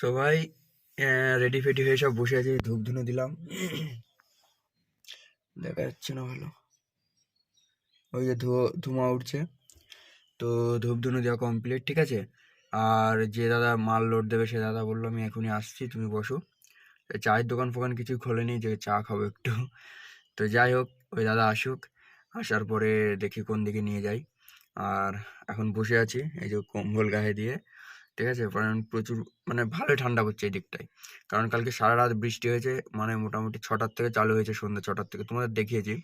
সবাই রেডি ফেডি হয়ে সব বসে আছে ধূপ ধুনো দিলাম। দেখা যাচ্ছে না ভালো। ওই যে ধুয়ো ধুমা উঠছে। তো ধূপ ধুনো দেওয়া কমপ্লিট ঠিক আছে? আর যে দাদা মাল লোড দেবে, সে দাদা বলল, আমি এখনই আসছি, তুমি বসো। চায়ের দোকান ফোকান কিছু খোলেনি, যে চা খাব একটু। তো যাই হোক, ওই দাদা আসুক, আসার পরে দেখি কোন দিকে নিয়ে যাই। আর এখন বসে আছি, এই যে কম্বল গায়ে দিয়ে। ঠিক আছে? কারণ প্রচুর মানে ভালোই ঠান্ডা পড়ছে এই দিকটায়। কারণ কালকে সারা রাত বৃষ্টি হয়েছে মানে মোটামুটি ছটার থেকে চালু হয়েছে সন্ধ্যা ছটার থেকে। তোমাদের দেখিয়েছি।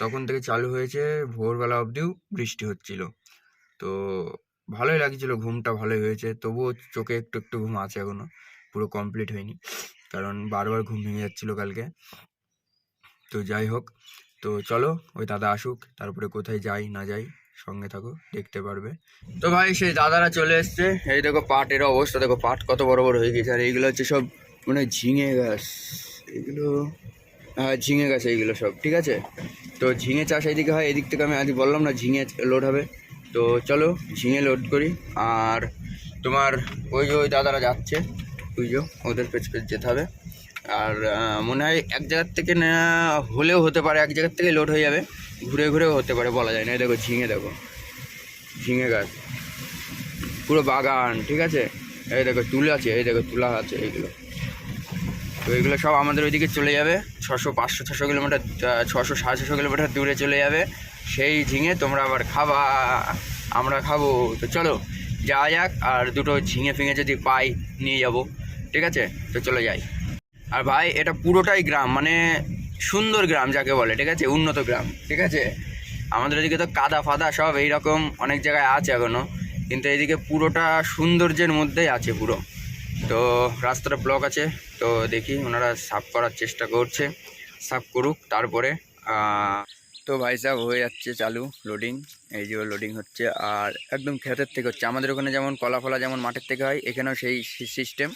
তখন থেকে চালু হয়েছে ভোরবেলা অবধিও বৃষ্টি হচ্ছিল। তো ভালোই লাগছিল, ঘুমটা ভালোই হয়েছে। তবুও চোখে একটু একটু ঘুম আছে এখনও। পুরো কমপ্লিট হয়নি। কারণ বারবার ঘুম ভেঙে যাচ্ছিল কালকে। তো যাই হোক, তো চলো, ওই দাদা আসুক, তারপরে কোথায় যাই, না যাই। সঙ্গে থাকো দেখতে পারবে। তো ভাই সেই দাদারা চলে এসছে। এই দেখো পাটের অবস্থা দেখো পাট কত বড় বড় হয়ে গেছে। আর এইগুলো হচ্ছে সব মানে ঝিঙে গাছ। এগুলো হ্যাঁ ঝিঙে গাছ এইগুলো সব ঠিক আছে? তো ঝিঙে চাষ এইদিকে হয় এদিক থেকে আমি আজ বললাম না ঝিঙে লোড হবে। তো চলো ঝিঙে লোড করি। আর তোমার ওই যে ওই দাদারা যাচ্ছে ওই যে ওদের পেছ পেছ যেতে হবে। আর মনে হয় এক জায়গার থেকে না হলেও হতে পারে এক জায়গার থেকে লোড হয়ে যাবে। ঘুরে ঘুরেও হতে পারে, বলা যায় না। দেখো ঝিঙে দেখো। ঝিঙে গাছ। পুরো বাগান, ঠিক আছে? এই দেখো তুলা আছে, এই দেখো তুলা আছে, এইগুলো। তো এগুলো সব আমাদের ওইদিকে চলে যাবে। ছশো, পাঁচশো, ছশো কিলোমিটার ছশো, সাড়ে ছশো কিলোমিটার দূরে চলে যাবে। সেই ঝিঙে তোমরা আবার খাবা। আমরা খাব। তো চলো, যাওয়া যাক। আর দুটো ঝিঙে ফিঙে যদি পাই, নিয়ে যাব। ঠিক আছে? তো চলে যাই। আর ভাই, এটা পুরোটাই গ্রাম। মানে সুন্দর গ্রাম যাকে বলে, ঠিক আছে? উন্নত গ্রাম, ঠিক আছে? আমাদের এদিকে তো কাদা ফাদা সব এইরকম অনেক জায়গায় আছে এখনও কিন্তু এদিকে পুরোটা সৌন্দর্যের মধ্যেই আছে পুরো। তো রাস্তাটা ব্লক আছে, তো দেখি ওনারা সাফ করার চেষ্টা করছে। সাফ করুক, তারপরে তো ভাই সাহেব হয়ে যাচ্ছে চালু লোডিং এই যে লোডিং হচ্ছে, আর একদম ক্ষেতের থেকে হচ্ছে। আমাদের ওখানে যেমন কলা ফলা যেমন মাঠের থেকে হয়, এখানেও সেই সিস্টেম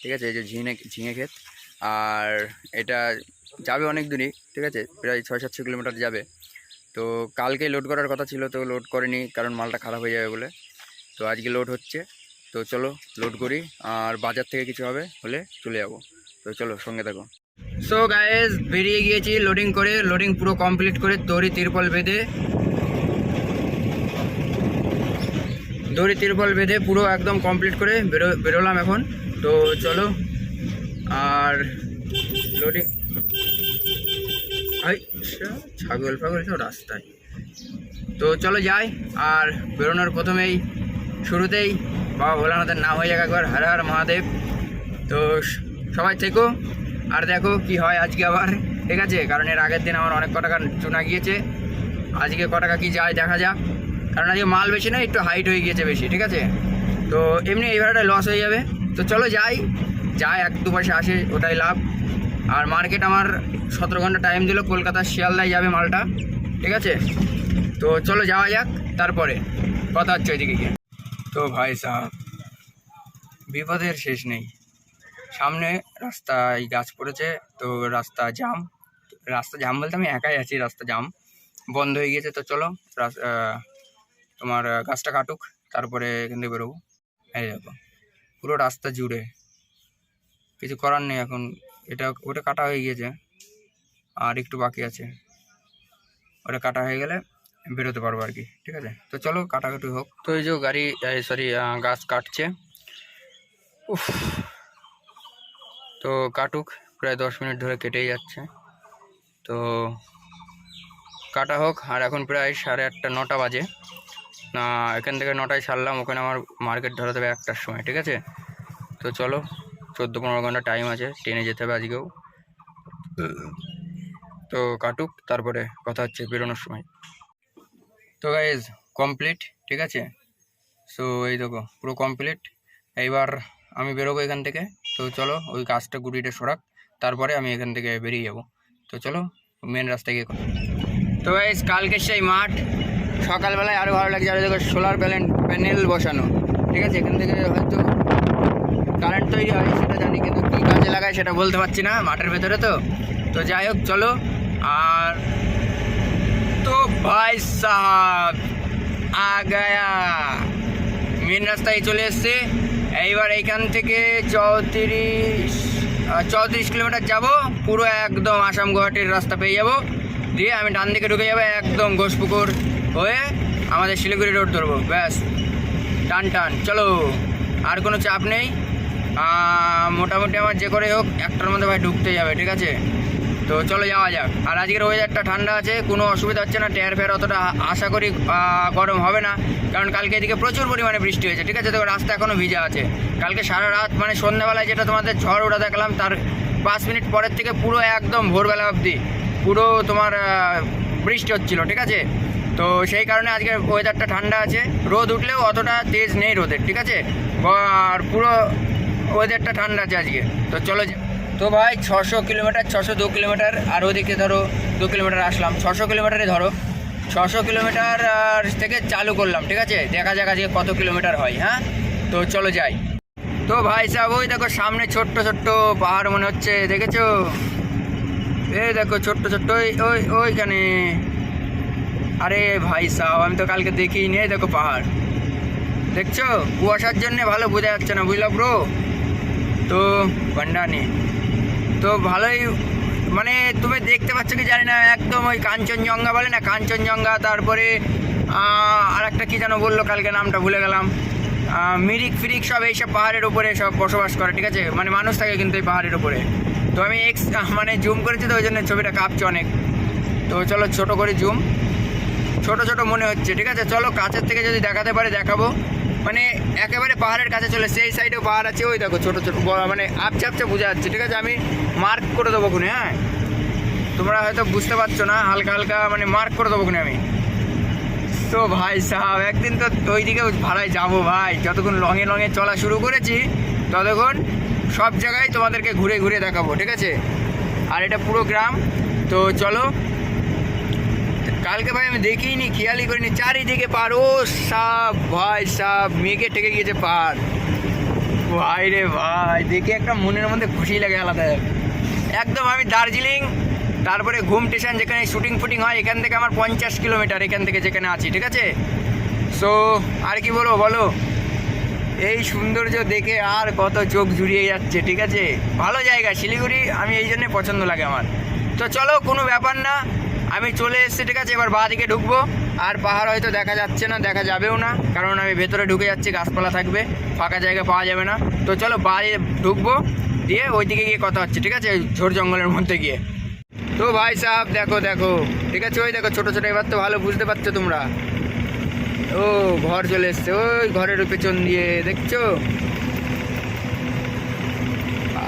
ঠিক আছে? এই যে ঝিঙে ঝিঙে ক্ষেত। আর এটা যাবে অনেক দূরই ঠিক আছে? প্রায় ছয় সাতশো কিলোমিটার যাবে। তো কালকেই লোড করার কথা ছিল, তো লোড করেনি, কারণ মালটা খারাপ হয়ে যাবে বলে। তো আজকে লোড হচ্ছে। তো চলো লোড করি, আর বাজার থেকে কিছু হবে হলে চলে যাব। তো চলো, সঙ্গে থাকো। সো গায়েস বেরিয়ে গিয়েছি লোডিং করে লোডিং পুরো কমপ্লিট করে দড়ি তিরপল বেঁধে। দড়ি তিরপল বেঁধে পুরো একদম কমপ্লিট করে বেরো, বেরোলাম এখন। তো চলো, আর লোডিং ছাগল ফাগল সব রাস্তায়। তো চলো যাই, আর বেরোনোর প্রথমেই, শুরুতেই বাবা ভোলানাথের নাম হয়ে যাক একবার, হর হর মহাদেব। তো সবাই থেকো, আর দেখো কি হয় আজকে আবার। ঠিক আছে? কারণ এর আগের দিন আমার অনেক ক টাকা চুনা গিয়েছে। আজকে ক টাকা কি যায় দেখা যাক। কারণ আজকে মাল বেশি না একটু হাইট হয়ে গিয়েছে বেশি, ঠিক আছে? তো এমনি এই ভাড়াটা লস হয়ে যাবে। তো চলো যাই যাই এক দু পয়সা আসে, ওটাই লাভ। আর মার্কেট আমার সতেরো ঘণ্টা টাইম দিল, কলকাতা শিয়ালদায় যাবে মালটা, ঠিক আছে? তো চলো যাওয়া যাক, তারপরে কথা হচ্ছে ওইদিকে গিয়ে। তো ভাই সাহেব, বিপদের শেষ নেই। সামনে রাস্তায় গাছ পড়েছে, তো রাস্তা জাম রাস্তা জাম বলতে আমি একাই আছি, রাস্তা জাম বন্ধ হয়ে গিয়েছে, তো চলো তোমার গাছটা কাটুক, তারপরে এখান থেকে বেরোবো। এই দেখো, পুরো রাস্তা জুড়ে। কিছু করার নেই এখন। এটা, ওটা কাটা হয়ে গিয়েছে। আর একটু বাকি আছে। ওটা কাটা হয়ে গেলে বেরোতে পারব আর কি, ঠিক আছে? তো চলো, কাটাকাটি হোক। তো এই যে গাড়ি সরি গাছ কাটছে। উফ। তো কাটুক, প্রায় দশ মিনিট ধরে কেটেই যাচ্ছে। তো কাটা হোক, আর এখন প্রায় সাড়ে আটটা, নটা বাজে। না, এখান থেকে নটায় ছাড়লাম ওখানে আমার মার্কেট ধরাতে হবে একটার সময়, ঠিক আছে? তো চলো। চোদ্দ পনেরো ঘণ্টা টাইম আছে ট্রেনে যেতে হবে আজকেও। তো কাটুক, তারপরে কথা হচ্ছে বেরোনোর সময়। তো গাইজ কমপ্লিট ঠিক আছে? সো এই দেখো, পুরো কমপ্লিট এইবার আমি বেরোবো এখান থেকে। তো চলো, ওই গাছটা গুড়িটা সরাক। তারপরে আমি এখান থেকে বেরিয়ে যাব। তো চলো মেন রাস্তায় গিয়ে। তো গাইজ কালকে সেই মাঠ, সকালবেলায় আরও ভালো লাগছে। আর দেখো সোলার প্যানেল প্যানেল বসানো। ঠিক আছে? এখান থেকে হয়তো কারেন্ট তৈরি হয়, সেটা জানি, কিন্তু কী কাজে লাগায় সেটা বলতে পারছি না, মাঠের ভেতরে তো। তো যাই হোক, চলো। আর তো ভাই সাহাব, আ গায়া। মেন রাস্তায় চলে এসছে। এইবার এইখান থেকে চৌত্রিশ চৌত্রিশ কিলোমিটার যাব। পুরো একদম আসাম গুয়াহাটির রাস্তা পেয়ে যাব। দিয়ে আমি ডান দিকে ঢুকে যাব একদম ঘোষপুকুর হয়ে আমাদের শিলিগুড়ি রোড ধরবো। ব্যাস টান টান, চলো। আর কোনো চাপ নেই। মোটামুটি আমার যে করে হোক একটার মধ্যে ভাই ঢুকতে যাবে, ঠিক আছে? তো চলো যাওয়া যাক। আর আজকের ওয়েদারটা ঠান্ডা আছে, কোনো অসুবিধা হচ্ছে না টায়ার ফেয়ার অতটা আশা করি গরম হবে না। কারণ কালকে এদিকে প্রচুর পরিমাণে বৃষ্টি হয়েছে, ঠিক আছে? তো রাস্তা এখনও ভিজা আছে। কালকে সারা রাত মানে সন্ধ্যাবেলায় যেটা তোমাদের ঝড় ওটা দেখলাম, তার পাঁচ মিনিট পরের থেকে পুরো একদম ভোরবেলা অবধি পুরো তোমার বৃষ্টি হচ্ছিল, ঠিক আছে? তো সেই কারণে আজকে ওয়েদারটা ঠান্ডা আছে। রোদ উঠলেও অতটা তেজ নেই রোদের, ঠিক আছে? আর পুরো ওয়েদারটা ঠান্ডা আছে আজকে। তো চলো তো ভাই, ছশো কিলোমিটার, ছশো দু কিলোমিটার, আর ওদিকে ধরো দু কিলোমিটার আসলাম। ছশো কিলোমিটারে ধরো। ছশো কিলোমিটার থেকে চালু করলাম, ঠিক আছে? দেখা যাক আজকে কত কিলোমিটার হয় হ্যাঁ? তো চলো যাই। তো ভাই সাহেব ওই দেখো সামনে ছোট্ট ছোট্ট পাহাড় মনে হচ্ছে, দেখেছ? এই দেখো ছোট্ট ছোট্ট, ওই ওই, ওইখানে। আরে ভাই সাহেব আমি তো কালকে দেখিনি দেখো পাহাড়। দেখছ? কুয়াশার জন্য ভালো বোঝা যাচ্ছে না বুঝলো ব্রো তো গন্ডানি। তো ভালোই মানে তুমি দেখতে পাচ্ছ কি জানি না, একদম ওই কাঞ্চনজঙ্ঘা বলে না, কাঞ্চনজঙ্ঘা, তারপরে আর একটা কী যেন বলল, কালকে নামটা ভুলে গেলাম। মিরিক ফিরিক সব এইসব পাহাড়ের উপরে সব বসবাস করে, ঠিক আছে? মানে মানুষ থাকে কিন্তু এই পাহাড়ের উপরে। তো আমি এক্স মানে জুম করেছি তো, ওই জন্য ছবিটা কাঁপছে অনেক। তো চলো ছোট করে জুম। ছোট ছোট মনে হচ্ছে, ঠিক আছে? চলো কাছের থেকে যদি দেখাতে পারে, দেখাবো। মানে একেবারে পাহাড়ের কাছে চলে সেই সাইডেও পাহাড় আছে, ওই দেখো ছোটো ছোটো মানে আপচে আপচে বোঝা যাচ্ছে। ঠিক আছে, আমি মার্ক করে দেবো খুনে হ্যাঁ? তোমরা হয়তো বুঝতে পারছ না, হালকা হালকা মানে মার্ক করে দেবো খুনে আমি। তো ভাই সাহেব, একদিন তো ওই দিকে ভাড়ায় যাব ভাই। যতক্ষণ লঙে লঙে চলা শুরু করেছি, ততক্ষণ সব জায়গায় তোমাদেরকে ঘুরে ঘুরে দেখাবো, ঠিক আছে? আর এটা পুরো গ্রাম, তো চলো কালকে ভাই আমি দেখিনি, খেয়ালই করিনি। চারিদিকে পাহাড়। ও সাপ, ভাই সাপ, মেঘে ঠেকে গিয়েছে পাহাড়। ভাই রে ভাই, দেখে একটা মনের মধ্যে খুশি লাগে আলাদা। একদম আমি দার্জিলিং, তারপরে ঘুম স্টেশন যেখানে শুটিং ফুটিং হয়, এখান থেকে আমার পঞ্চাশ কিলোমিটার এখান থেকে যেখানে আছি, ঠিক আছে? সো আর কি বলব বলো? এই সৌন্দর্য দেখে আর কত চোখ জুড়িয়ে যাচ্ছে, ঠিক আছে? ভালো জায়গা, শিলিগুড়ি, আমি এই জন্যে পছন্দ লাগে আমার। তো চলো, কোনো ব্যাপার না। আমি চলে এসেছি, ঠিক আছে? এবার বাঁ দিকে ঢুকবো। আর পাহাড় হয়তো দেখা যাচ্ছে না, দেখা যাবেও না, কারণ আমি ভেতরে ঢুকে যাচ্ছি, গাছপালা থাকবে, ফাঁকা জায়গা পাওয়া যাবে না। তো চলো, বাঁ দিকে ঢুকবো, দিয়ে ওই দিকে গিয়ে কথা হচ্ছে, ঠিক আছে? ঝোড় জঙ্গলের মধ্যে গিয়ে। তো ভাই সাহেব, দেখো দেখো, ঠিক আছে? ওই দেখো, ছোটো ছোটো, এবার তো ভালো বুঝতে পারছ তোমরা। ও, ঘর চলে এসছে, ওই ঘরের পেছন দিয়ে, দেখছ?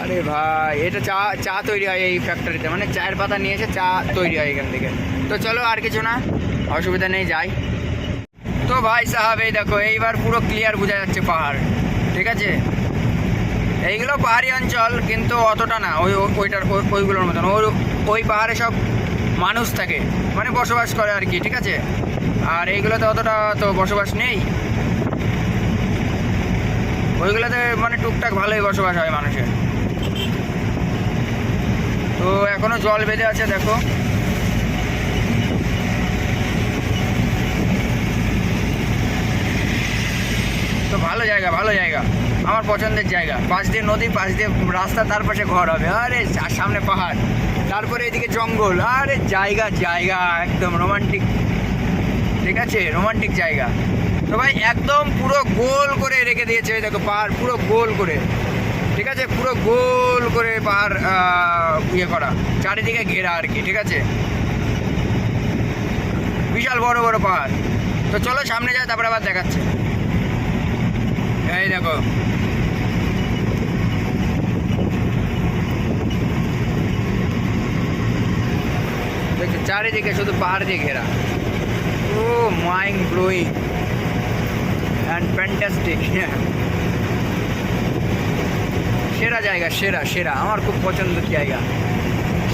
আরে ভাই, এটা চা চা তৈরি হয় এই ফ্যাক্টরিতে মানে চায়ের পাতা নিয়ে এসে চা তৈরি হয় এখান থেকে। তো চলো আর কিছু না, অসুবিধা নেই, যাই। তো ভাই সাহাব, এই দেখো, এইবার পুরো ক্লিয়ার বোঝা যাচ্ছে পাহাড়, ঠিক আছে? এইগুলো পাহাড়ি অঞ্চল, কিন্তু অতটা না, ওই ওই- ওইটার ওইগুলোর মতন। ওই ওই পাহাড়ে সব মানুষ থাকে মানে বসবাস করে আর কি, ঠিক আছে? আর এইগুলোতে অতটা তো বসবাস নেই। ওইগুলোতে মানে টুকটাক ভালোই বসবাস হয় মানুষের। তো এখনও জল বেঁধে আছে, দেখো। তো ভালো জায়গা ভালো জায়গা। আমার পছন্দের জায়গা। পাশ দিয়ে নদী, পাশ দিয়ে রাস্তা, তার পাশে ঘর হবে। আরে, আর সামনে পাহাড়। তারপরে এদিকে জঙ্গল। আরে, জায়গা জায়গা, একদম রোমান্টিক ঠিক আছে? রোমান্টিক জায়গা। তো ভাই, একদম পুরো গোল করে রেখে দিয়েছে। দেখো পাহাড়, পুরো গোল করে। ঠিক আছে? পুরো গোল করে পাহাড় ইয়ে করা। চারিদিকে ঘেরা আর কি, ঠিক আছে? বিশাল বড় বড় পাহাড়। তো চলো সামনে যায় তারপরে আবার দেখাচ্ছে। এই দেখো। দেখছ? চারিদিকে শুধু পাহাড় দিয়ে ঘেরা। ও মাইন্ড ব্লোয়িং অ্যান্ড ফ্যান্টাস্টিক সেরা জায়গা, সেরা সেরা। আমার খুব পছন্দের জায়গা।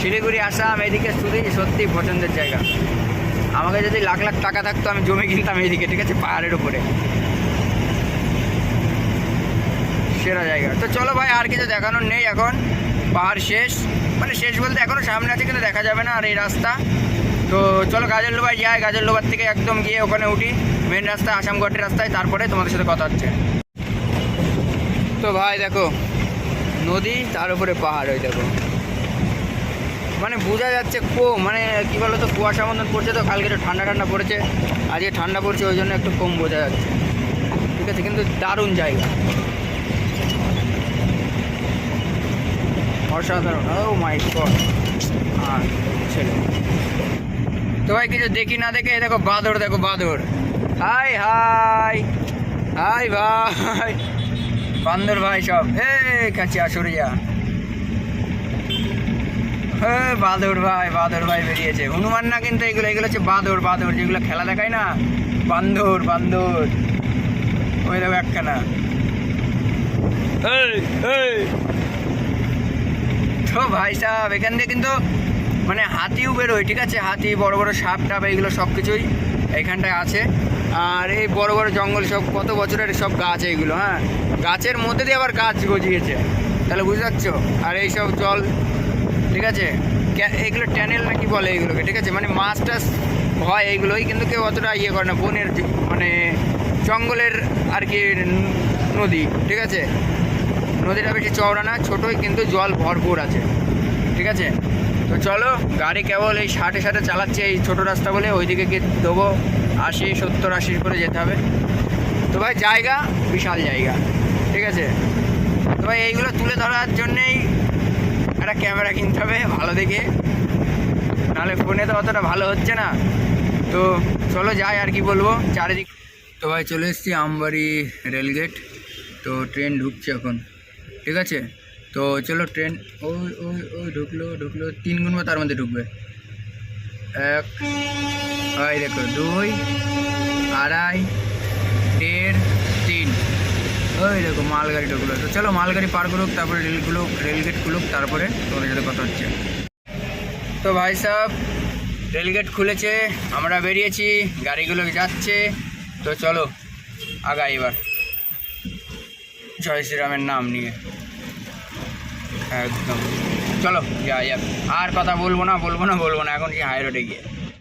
শিলিগুড়ি, আসাম, এদিকে শুধু সত্যি পছন্দের জায়গা। আমাকে যদি লাখ লাখ টাকা থাকতো, আমি জমি কিনতাম এইদিকে ঠিক আছে? পাহাড়ের উপরে। সেরা জায়গা। তো চলো ভাই, আর কিছু দেখানোর নেই এখন। পাহাড় শেষ। মানে শেষ বলতে এখনও সামনে আছে, কিন্তু দেখা যাবে না আর এই রাস্তা। তো চলো গাজর লোবায় যাই গাজর লোবার থেকে একদম গিয়ে ওখানে উঠি। মেন রাস্তা, আসাম গুয়াহাটির রাস্তায়, তারপরে তোমাদের সাথে কথা হচ্ছে। তো ভাই, দেখো নদী, তার উপরে পাহাড় ওই দেখো। মানে বোঝা যাচ্ছে কো মানে কি বলো তো কুয়াশা মতন পড়ছে তো, কালকে একটু ঠান্ডা ঠান্ডা পড়েছে। আজকে ঠান্ডা পড়ছে, ওই জন্য একটু কম বোঝা যাচ্ছে। ঠিক আছে, কিন্তু দারুণ জায়গা। অসাধারণ। ও মাই গড আর ছেলে। তো ভাই, কিছু দেখি না দেখে দেখো বাদর দেখো বাদর। High high. হাই, ভাই। বান্দর ভাই সব। এ কাছে আসরে যা। হে, বাদর ভাই বাদর ভাই বেরিয়েছে। হনুমান না কিন্তু এগুলো এগুলো হচ্ছে বাদর বাদর, যেগুলো খেলা দেখায় না? বান্দর বান্দর। ওই দেখো একখানা। তো ভাই সাহেব, এখান দিয়ে কিন্তু মানে হাতিও বেরোয়, ঠিক আছে? হাতি, বড় বড় সাপ, টাপ, এইগুলো সব কিছুই এইখানটায় আছে। আর এই বড় বড় জঙ্গল সব, কত বছরের সব গাছ এইগুলো হ্যাঁ? গাছের মধ্যে দিয়ে আবার গাছ গজিয়েছে। তাহলে বুঝতে পারছ? আর এইসব জল, ঠিক আছে? এইগুলো ট্যানেল নাকি বলে এইগুলোকে, ঠিক আছে? মানে মাছ টাছ হয় এইগুলোই, কিন্তু কেউ অতটা ইয়ে করে না, বনের মানে জঙ্গলের আর কি নদী, ঠিক আছে? নদীটা বেশি চওড়া না, ছোটোই, কিন্তু জল ভরপুর আছে, ঠিক আছে? তো চলো, গাড়ি কেবল এই ষাটে ষাটে চালাচ্ছে এই ছোটো রাস্তা বলে, ওইদিকে গিয়ে দেবো। আশি, সত্তর, আশির করে যেতে হবে। তো ভাই, জায়গা, বিশাল জায়গা। ঠিক আছে? তো ভাই, এইগুলো তুলে ধরার জন্যেই একটা ক্যামেরা কিনতে হবে ভালো দেখে। নাহলে ফোনে তো অতটা ভালো হচ্ছে না। তো চলো যাই, আর কি বলব? চারিদিক তো ভাই, চলে এসেছি আমবাড়ি রেলগেট। তো ট্রেন ঢুকছে এখন। ঠিক আছে? তো চলো ট্রেন ওই ওই ওই ঢুকলো ঢুকলো। তিন গুণ তার মধ্যে ঢুকবে। এক ওই দেখো, দুই, আড়াই, দেড়, তিন। ওই দেখো, মালগাড়ি ঢুকলো। তো চলো, মালগাড়ি পার করুক, তারপরে রেলগুলো, রেলগেট খুলুক, তারপরে তোমাদের সাথে কথা হচ্ছে। তো ভাই সাহেব রেলগেট খুলেছে, আমরা বেরিয়েছি, গাড়িগুলো যাচ্ছে। তো চলো, আগাই এবার। জয় শ্রীরামের নাম নিয়ে। একদম। চলো, যা যাক আর কথা বলব না বলব না বলব না, এখন কি হাই রোডে গিয়ে।